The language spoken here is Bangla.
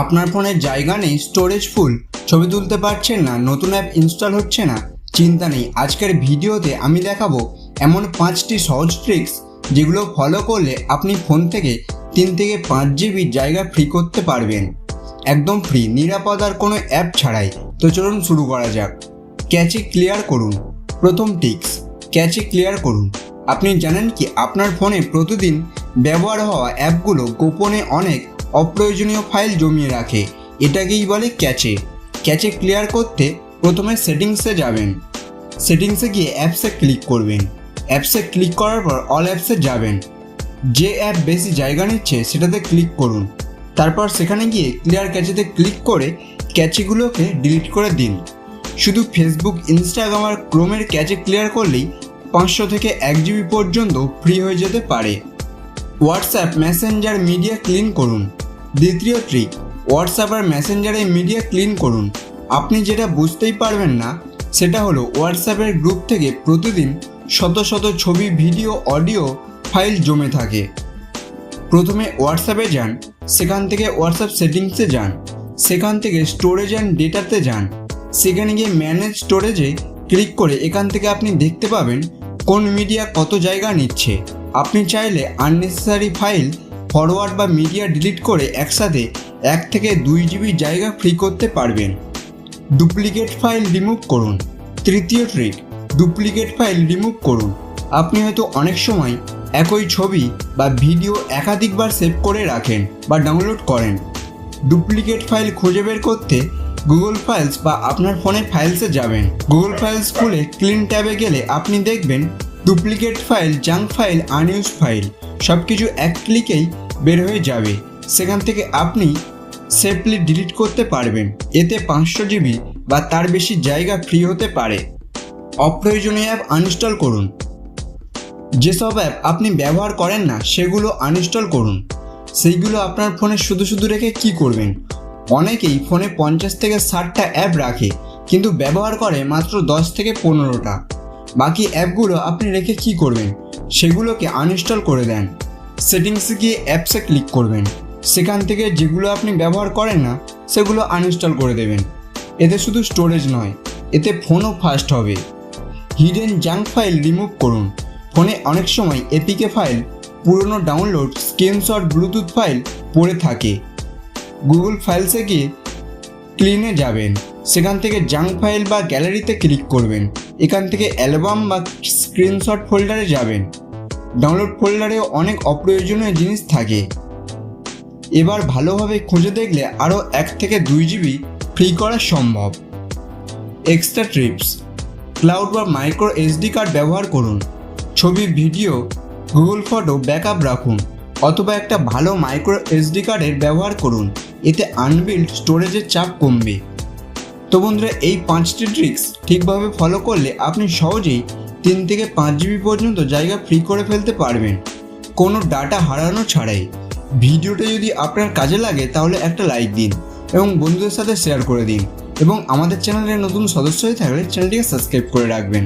আপনার ফোনে জায়গা নেই স্টোরেজ ফুল ছবি তুলতে পারছেন না, নতুন অ্যাপ ইনস্টল হচ্ছে না। চিন্তা নেই, আজকের ভিডিওতে আমি দেখাবো এমন পাঁচটি সহজ ট্রিক্স যেগুলো ফলো করলে আপনি ফোন থেকে তিন থেকে পাঁচ জিবি জায়গা ফ্রি করতে পারবেন। একদম ফ্রি নিরাপদ আর কোনো অ্যাপ ছাড়াই। তো চলুন শুরু করা যাক। ক্যাচে ক্লিয়ার করুন। প্রথম টিক্স ক্যাচে ক্লিয়ার করুন। আপনি জানেন কি, আপনার ফোনে প্রতিদিন ব্যবহার হওয়া অ্যাপগুলো গোপনে অনেক অপ্রয়োজনীয় ফাইল জমিয়ে রাখে। এটাকেই বলে ক্যাচে। ক্যাচে ক্লিয়ার করতে প্রথমে সেটিংসে যাবেন। সেটিংসে গিয়ে অ্যাপসে ক্লিক করবেন। অ্যাপসে ক্লিক করার পর অল অ্যাপসে যাবেন। যে অ্যাপ বেশি জায়গা নিচ্ছে সেটাতে ক্লিক করুন। তারপর সেখানে গিয়ে ক্লিয়ার ক্যাচেতে ক্লিক করে ক্যাচেগুলোকে ডিলিট করে দিন। শুধু ফেসবুক, ইনস্টাগ্রাম আর ক্রোমের ক্যাচে ক্লিয়ার করলেই পাঁচশো থেকে এক জিবি পর্যন্ত ফ্রি হয়ে যেতে পারে। হোয়াটসঅ্যাপ মেসেঞ্জার মিডিয়া ক্লিন করুন। দ্বিতীয় ট্রিক, হোয়াটসঅ্যাপ আর মেসেঞ্জারে মিডিয়া ক্লিন করুন। আপনি যেটা বুঝতেই পারবেন না, সেটা হলো হোয়াটসঅ্যাপের গ্রুপ থেকে প্রতিদিন শত শত ছবি, ভিডিও, অডিও ফাইল জমে থাকে। প্রথমে হোয়াটসঅ্যাপে যান, সেখান থেকে হোয়াটসঅ্যাপ সেটিংসে যান, সেখান থেকে স্টোরেজ অ্যান্ড ডেটাতে যান। সেখানে গিয়ে ম্যানেজ স্টোরেজে ক্লিক করে এখান থেকে আপনি দেখতে পাবেন কোন মিডিয়া কত জায়গা নিচ্ছে। আপনি চাইলে আননেসেসারি ফাইল ফরওয়ার্ড বা মিডিয়া ডিলিট করে একসাথে এক থেকে দুই জিবি জায়গা ফ্রি করতে পারবেন। ডুপ্লিকেট ফাইল রিমুভ করুন। তৃতীয় ট্রিক ডুপ্লিকেট ফাইল রিমুভ করুন। আপনি হয়তো অনেক সময় একই ছবি বা ভিডিও একাধিকবার সেভ করে রাখেন বা ডাউনলোড করেন। ডুপ্লিকেট ফাইল খুঁজে বের করতে গুগল ফাইলস বা আপনার ফোনের ফাইলসে যাবেন। গুগল ফাইলস খুলে ক্লিন ট্যাবে গেলে আপনি দেখবেন duplicate file, junk file unused file সব কিছু এক ক্লিকেই বের হয়ে যাবে। সেখান থেকে আপনি সেফলি ডিলিট করতে পারবেন। এতে পাঁচশো জিবি বা তার বেশি জায়গা ফ্রি হতে পারে। অপ্রয়োজনীয় অ্যাপ আনইনস্টল করুন। যেসব অ্যাপ আপনি ব্যবহার করেন না, সেগুলো আনইনস্টল করুন। সেইগুলো আপনার ফোনে শুধু শুধু রেখে কি করবেন? অনেকেই ফোনে পঞ্চাশ থেকে ষাটটা অ্যাপ রাখে, কিন্তু ব্যবহার করে মাত্র দশ থেকে পনেরোটা। বাকি অ্যাপগুলো আপনি রেখে কি করবেন? সেগুলোকে আনইনস্টল করে দেন। সেটিংসে গিয়ে অ্যাপসে ক্লিক করবেন। সেখান থেকে যেগুলো আপনি ব্যবহার করেন না, সেগুলো আনইনস্টল করে দেবেন। এতে শুধু স্টোরেজ নয়, এতে ফোনও ফাস্ট হবে। হিডেন জাঙ্ক ফাইল রিমুভ করুন। ফোনে অনেক সময় এপিকে ফাইল পুরনো ডাউনলোড স্ক্রিনশট ব্লুটুথ ফাইল পড়ে থাকে। গুগল ফাইলসে গিয়ে ক্লিনে যাবেন। সেখান থেকে জাঙ্ক ফাইল বা গ্যালারিতে ক্লিক করবেন। এখান থেকে অ্যালবাম বা স্ক্রিনশট ফোল্ডারে যাবেন। ডাউনলোড ফোল্ডারেও অনেক অপ্রয়োজনীয় জিনিস থাকে। এবার ভালোভাবে খুঁজে দেখলে আরও এক থেকে দুই জিবি ফ্রি করা সম্ভব। এক্সট্রা ট্রিপস ক্লাউড বা মাইক্রো এসডি কার্ড ব্যবহার করুন। ছবি ভিডিও গুগল ফটো ব্যাকআপ রাখুন। অথবা একটা ভালো মাইক্রো এসডি কার্ডের ব্যবহার করুন। এতে আনবিল্ড স্টোরেজের চাপ কমবে। তো বন্ধুরা, এই পাঁচটি ট্রিক্স ঠিকভাবে ফলো করলে আপনি সহজেই তিন থেকে পাঁচ জিবি পর্যন্ত জায়গা ফ্রি করে ফেলতে পারবেন। কোনো ডাটা হারানো ছাড়াই। ভিডিওটা যদি আপনার কাজে লাগে, তাহলে একটা লাইক দিন এবং বন্ধুদের সাথে শেয়ার করে দিন এবং আমাদের চ্যানেলের নতুন সদস্য হয়ে থাকলে চ্যানেলটিকে সাবস্ক্রাইব করে রাখবেন।